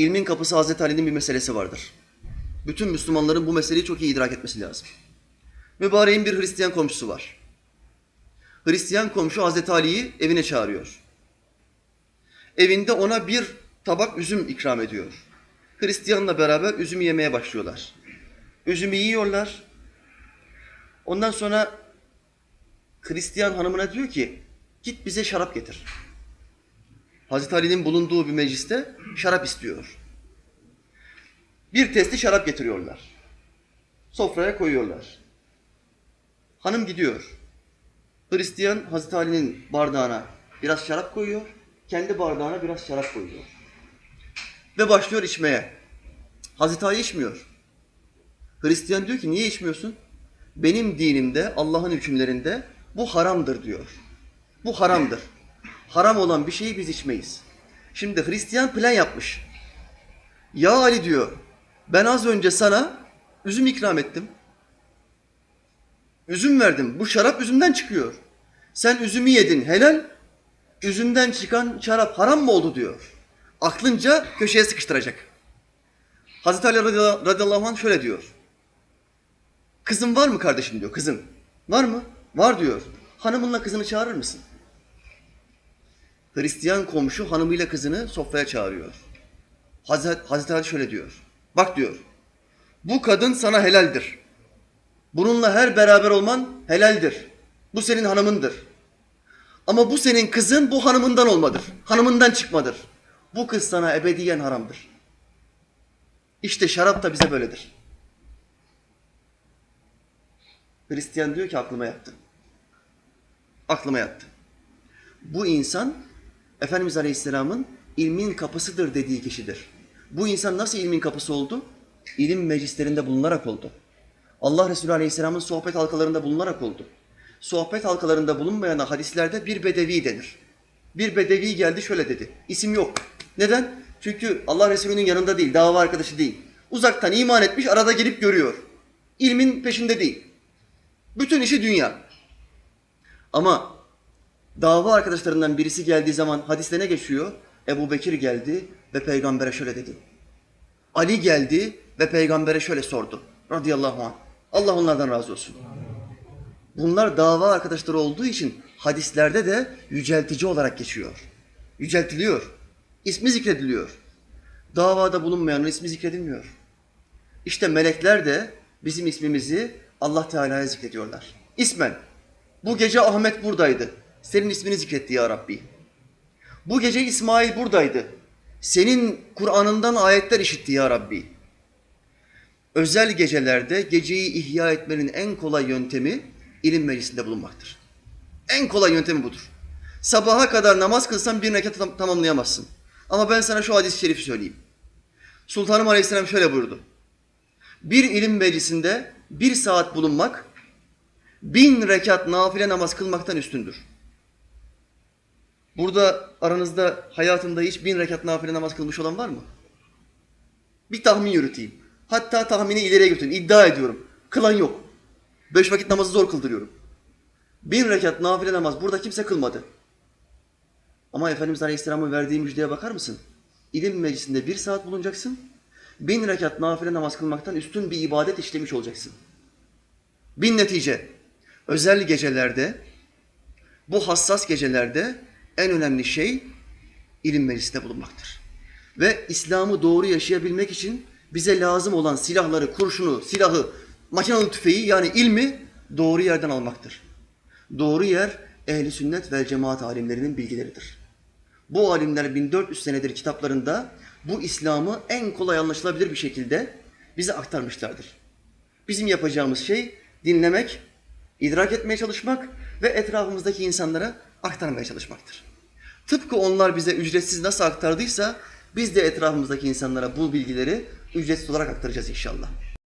ilmin kapısı Hazreti Ali'nin bir meselesi vardır. Bütün Müslümanların bu meseleyi çok iyi idrak etmesi lazım. Mübareğin bir Hristiyan komşusu var. Hristiyan komşu Hazreti Ali'yi evine çağırıyor. Evinde ona bir tabak üzüm ikram ediyor. Hristiyanla beraber üzümü yemeye başlıyorlar. Üzümü yiyorlar. Ondan sonra Hristiyan hanımına diyor ki git bize şarap getir. Hazreti Ali'nin bulunduğu bir mecliste şarap istiyor. Bir testi şarap getiriyorlar. Sofraya koyuyorlar. Hanım gidiyor. Hristiyan Hazreti Ali'nin bardağına biraz şarap koyuyor. Kendi bardağına biraz şarap koyuyor. Ve başlıyor içmeye. Hazreti Ali içmiyor. Hristiyan diyor ki niye içmiyorsun? Benim dinimde, Allah'ın hükümlerinde bu haramdır diyor. Bu haramdır. Haram olan bir şeyi biz içmeyiz. Şimdi Hristiyan plan yapmış. Ya Ali diyor, ben az önce sana üzüm ikram ettim. Üzüm verdim. Bu şarap üzümden çıkıyor. Sen üzümü yedin helal. Üzümden çıkan şarap haram mı oldu diyor. Aklınca köşeye sıkıştıracak. Hazreti Ali radıyallahu anh şöyle diyor. Kızın var mı kardeşim diyor. Kızın. Var mı? Var diyor. Hanımınla kızını çağırır mısın? Hristiyan komşu hanımıyla kızını sofraya çağırıyor. Hazreti, Hazreti Ali şöyle diyor. Bak diyor. Bu kadın sana helaldir. Bununla her beraber olman helaldir. Bu senin hanımındır. Ama bu senin kızın bu hanımından olmadır. Hanımından çıkmadır. Bu kız sana ebediyen haramdır. İşte şarap da bize böyledir. Hristiyan diyor ki aklıma yattı. Aklıma yattı. Bu insan Efendimiz Aleyhisselam'ın ilmin kapısıdır dediği kişidir. Bu insan nasıl ilmin kapısı oldu? İlim meclislerinde bulunarak oldu. Allah Resulü Aleyhisselam'ın sohbet halkalarında bulunarak oldu. Sohbet halkalarında bulunmayana hadislerde bir bedevi denir. Bir bedevi geldi şöyle dedi. İsim yok. Neden? Çünkü Allah Resulü'nün yanında değil, dava arkadaşı değil. Uzaktan iman etmiş, arada gelip görüyor. İlmin peşinde değil. Bütün işi dünya. Ama dava arkadaşlarından birisi geldiği zaman hadiste ne geçiyor? Ebu Bekir geldi ve peygambere şöyle dedi. Ali geldi ve peygambere şöyle sordu. Radıyallahu anh. Allah onlardan razı olsun. Bunlar dava arkadaşları olduğu için hadislerde de yüceltici olarak geçiyor. Yüceltiliyor. İsmi zikrediliyor. Davada bulunmayanın ismi zikredilmiyor. İşte melekler de bizim ismimizi Allah Teala'ya zikrediyorlar. İsmen. Bu gece Ahmet buradaydı. Senin ismini zikretti ya Rabbi. Bu gece İsmail buradaydı. Senin Kur'an'ından ayetler işitti ya Rabbi. Özel gecelerde geceyi ihya etmenin en kolay yöntemi ilim meclisinde bulunmaktır. En kolay yöntemi budur. Sabaha kadar namaz kılsan bir rekat tam- tamamlayamazsın. Ama ben sana şu hadis-i şerifi söyleyeyim. Sultanım Aleyhisselam şöyle buyurdu. Bir ilim meclisinde bir saat bulunmak bin rekat nafile namaz kılmaktan üstündür. Burada aranızda hayatında hiç bin rekat nafile namaz kılmış olan var mı? Bir tahmin yürüteyim. Hatta tahmini ileriye götürün. İddia ediyorum. Kılan yok. Beş vakit namazı zor kıldırıyorum. Bin rekat nafile namaz burada kimse kılmadı. Ama Efendimiz Aleyhisselam'ın verdiği müjdeye bakar mısın? İlim meclisinde bir saat bulunacaksın. Bin rekat nafile namaz kılmaktan üstün bir ibadet işlemiş olacaksın. Bin netice. Özel gecelerde, bu hassas gecelerde en önemli şey ilim meclisinde bulunmaktır. Ve İslam'ı doğru yaşayabilmek için bize lazım olan silahları, kurşunu, silahı, makinalı tüfeği yani ilmi doğru yerden almaktır. Doğru yer ehli sünnet ve cemaat alimlerinin bilgileridir. Bu alimler 1400 senedir kitaplarında bu İslam'ı en kolay anlaşılabilir bir şekilde bize aktarmışlardır. Bizim yapacağımız şey dinlemek, idrak etmeye çalışmak ve etrafımızdaki insanlara aktarmaya çalışmaktır. Tıpkı onlar bize ücretsiz nasıl aktardıysa biz de etrafımızdaki insanlara bu bilgileri ücretsiz olarak aktaracağız inşallah.